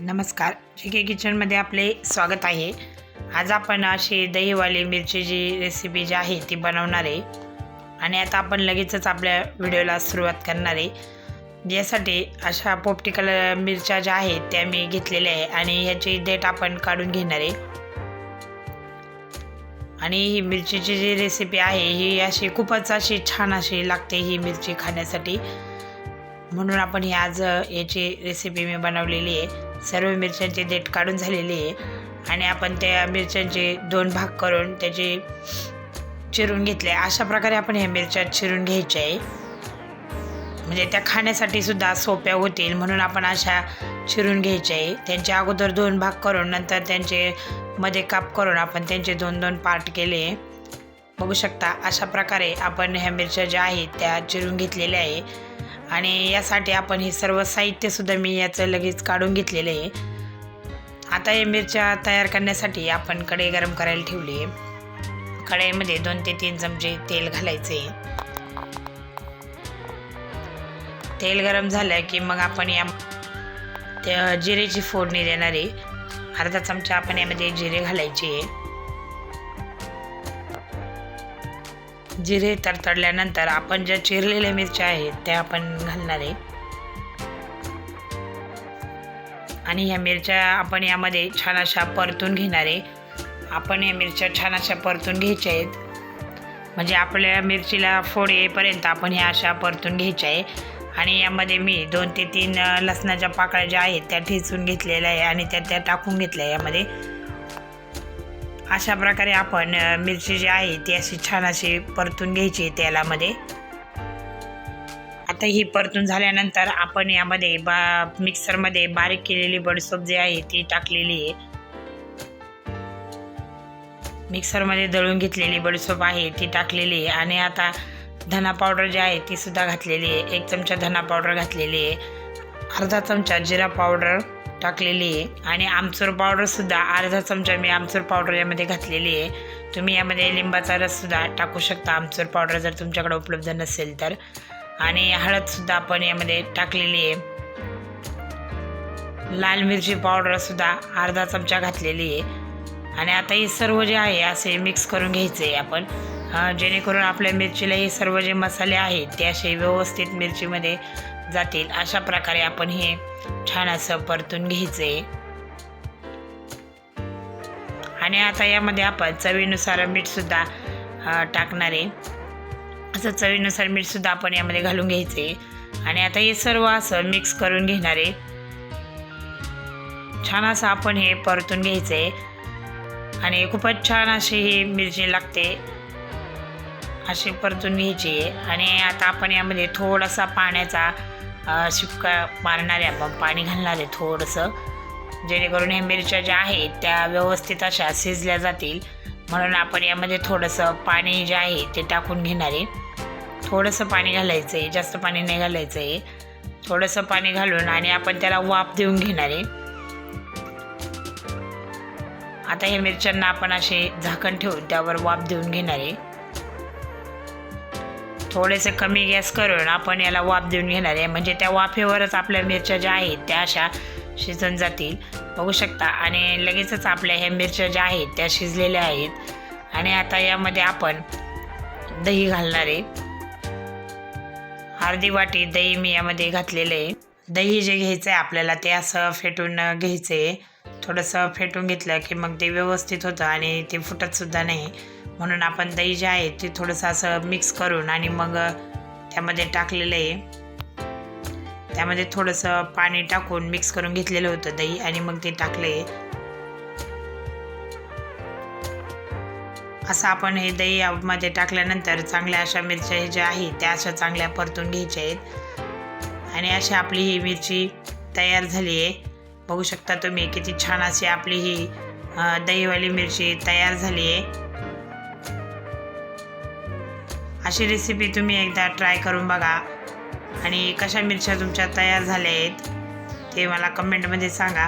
नमस्कार. जी के किचनमध्ये आपले स्वागत आहे. आज आपण अशी दहीवाली मिरची जी रेसिपी जी आहे ती बनवणार आहे. आणि आता आपण लगेचच आपल्या व्हिडिओला सुरुवात करणार आहे. यासाठी अशा पोपटी कलर मिरच्या ज्या आहेत त्या मी घेतलेल्या आहे आणि ह्याची डेट आपण काढून घेणार आहे. आणि ही मिरचीची जी रेसिपी आहे ही अशी खूपच अशी छान अशी लागते ही मिरची खाण्यासाठी. म्हणून आपण ही आज याची रेसिपी मी बनवलेली आहे. सर्व मिरच्यांची देठ काढून झालेली आहे. आणि आपण त्या मिरच्यांचे दोन भाग करून त्याचे चिरून घेतले. अशा प्रकारे आपण ह्या मिरच्या चिरून घ्यायच्या आहे. म्हणजे त्या खाण्यासाठी सुद्धा सोप्या होतील म्हणून आपण अशा चिरून घ्यायच्या आहे. त्यांचे अगोदर दोन भाग करून नंतर त्यांचे मध्ये काप करून आपण त्यांचे दोन दोन पार्ट केले. बघू शकता अशा प्रकारे आपण ह्या मिरच्या ज्या आहेत त्या चिरून घेतलेल्या आहे. आणि यासाठी आपण हे सर्व साहित्यसुद्धा मी याचं लगेच काढून घेतलेलं आहे. आता या मिरच्या तयार करण्यासाठी आपण कढई गरम करायला ठेवली आहे. कढईमध्ये दोन ते तीन चमचे तेल घालायचे तेल गरम झालं की मग आपण या त्या जिरेची फोडणी देणार आहे. अर्धा चमचा आपण यामध्ये जिरे घालायचे आहे. जिरे तडतडल्यानंतर आपण ज्या चिरलेल्या मिरच्या आहेत त्या आपण घालणार आहे. आणि ह्या मिरच्या आपण यामध्ये छान अशा परतून घेणार आहे. आपण या मिरच्या छान अशा परतून घ्यायच्या आहेत. म्हणजे आपल्या मिरचीला फोड येईपर्यंत आपण ह्या अशा परतून घ्यायच्या आहे. आणि यामध्ये मी दोन ते तीन लसणाच्या पाकळ्या ज्या आहेत त्या ठेचून घेतलेल्या आहे आणि त्या त्या टाकून घेतल्या यामध्ये. अशा प्रकारे आपण मिरची जी आहे ती अशी छान अशी परतून घ्यायची आहे तेलामध्ये. आता ही परतून झाल्यानंतर आपण यामध्ये बा मिक्सरमध्ये बारीक केलेली बडसोप जी आहे ती टाकलेली आहे. मिक्सरमध्ये दळून घेतलेली बडसोप आहे ती टाकलेली आहे. आणि आता धना पावडर जी आहे ती सुद्धा घातलेली आहे. एक चमचा धना पावडर घातलेली आहे. अर्धा चमचा जिरा पावडर. टाकलेली आहे. आणि आमचूर पावडरसुद्धा अर्धा चमचा मी आमचूर पावडर यामध्ये घातलेली आहे. तुम्ही यामध्ये लिंबाचा रससुद्धा टाकू शकता. आमचूर पावडर जर तुमच्याकडे उपलब्ध नसेल तर. आणि हळदसुद्धा आपण यामध्ये टाकलेली आहे. लाल मिरची पावडरसुद्धा अर्धा चमचा घातलेली आहे. आणि आता हे सर्व जे आहे असे मिक्स करून घ्यायचे आहे आपण. जेणेकरून आपल्या मिरचीला हे सर्व जे मसाले आहेत ते असे व्यवस्थित मिरचीमध्ये जातील. अशा प्रकारे आपण हे छान असं परतून घ्यायचे. आणि आता यामध्ये आपण चवीनुसार मीठसुद्धा टाकणार आहे. असं चवीनुसार मीठसुद्धा आपण यामध्ये घालून घ्यायचे. आणि आता हे सर्व असं मिक्स करून घेणार आहे. छान असं आपण हे परतून घ्यायचं. आहे आणि खूपच छान अशी ही मिरची लागते. अशी परतून घ्यायची आहे आणि आता आपण यामध्ये थोडासा पाण्याचा शिपका मारणार आहे आपण. पाणी घालणार आहे थोडंसं. जेणेकरून हे मिरच्या ज्या आहेत त्या व्यवस्थित अशा शिजल्या जातील. म्हणून आपण यामध्ये थोडंसं पाणी जे आहे ते टाकून घेणार आहे. थोडंसं पाणी घालायचं आहे जास्त पाणी नाही घालायचं आहे थोडंसं पाणी घालून आणि आपण त्याला वाफ देऊन घेणार आहे. आता हे मिरच्यांना आपण असे झाकण ठेवून त्यावर वाफ देऊन घेणार आहे. थोडेसे कमी गॅस करून आपण याला वाफ देऊन घेणार आहे. म्हणजे त्या वाफेवरच आपल्या मिरच्या ज्या आहेत त्या अशा शिजून जातील. बघू शकता. आणि लगेचच आपल्या ह्या मिरच्या ज्या आहेत त्या शिजलेल्या आहेत. आणि आता यामध्ये आपण दही घालणार आहे. अर्धी वाटी दही मी यामध्ये घातलेलं आहे. दही जे घ्यायचं आहे आपल्याला ते असं फेटून घ्यायचं आहे थोडंसं फेटून घेतलं की मग ते व्यवस्थित होतं आणि ते फुटतसुद्धा नाही. म्हणून आपण दही जे आहे ते थोडंसं असं मिक्स करून आणि मग त्यामध्ये टाकलेलं आहे. त्यामध्ये थोडंसं पाणी टाकून मिक्स करून घेतलेलं होतं दही आणि मग ते टाकलं. आहे असं आपण हे दही मध्ये टाकल्यानंतर चांगल्या अशा मिरच्या ज्या आहेत त्या अशा चांगल्या परतून घ्यायच्या आहेत. आणि अशी आपली ही मिरची तयार झाली आहे. बघू शकता तुम्ही किती छान अशी आपली ही दहीवाली मिरची तयार झाली आहे. अशी रेसिपी तुम्ही एकदा ट्राय करून बघा. आणि कशा मिरच्या तुमच्या तयार झाल्या आहेत ते मला कमेंटमध्ये सांगा.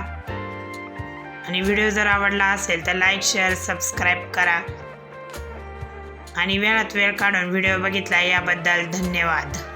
आणि व्हिडिओ जर आवडला असेल तर लाईक शेअर सबस्क्राईब करा. आणि वेळात वेळ काढून व्हिडिओ बघितला याबद्दल धन्यवाद.